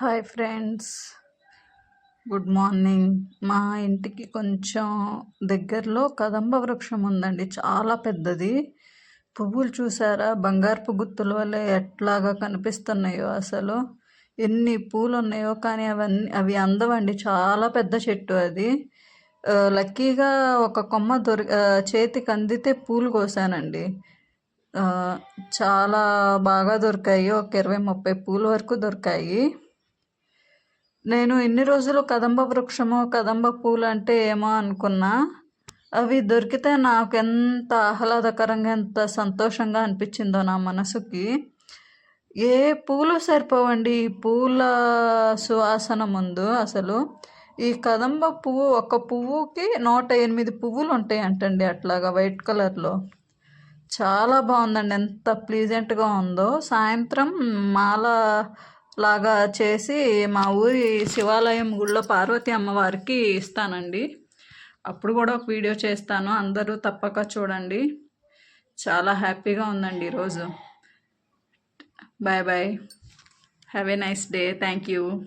Hi friends. Good morning. మా ఇంటికి కొంచెం దగ్గరలో కదంబ వృక్షం ఉందండి. చాలా పెద్దది. పువ్వులు చూసారా? బంగారపు గుత్తుల వల్ల ఎట్లాగా కనిపిస్తున్నాయో అసలు. ఎన్ని పూలు ఉన్నాయో కానీ అవన్నీ అవి అందవండి. చాలా పెద్ద చెట్టు అది. లక్కీగా ఒక కొమ్మ దొరి చేతికి అందితే పూలు కోసానండి. చాలా బాగా దొరికాయి. ఒక ఇరవై ముప్పై పూల వరకు దొరికాయి. నేను ఎన్ని రోజులు కదంబ వృక్షము కదంబ పూలు అంటే ఏమో అనుకున్నా అవి దొరికితే నాకు ఎంత ఆహ్లాదకరంగా ఎంత సంతోషంగా అనిపించిందో నా మనసుకి. ఏ పూలు సరిపోవండి? ఈ పూల సువాసన ముందు అసలు ఈ కదంబ పువ్వు ఒక పువ్వుకి నూట ఎనిమిది పువ్వులు ఉంటాయి అంటండి అట్లాగా వైట్ కలర్లో. చాలా బాగుందండి. ఎంత ప్లీజెంట్గా ఉందో. సాయంత్రం మాల లాగా చేసి మా ఊరి శివాలయం గుళ్ళో పార్వతి అమ్మవారికి ఇస్తానండి. అప్పుడు కూడా ఒక వీడియో చేస్తాను. అందరూ తప్పక చూడండి. చాలా హ్యాపీగా ఉందండి ఈరోజు. Bye bye. Have a nice day. Thank you.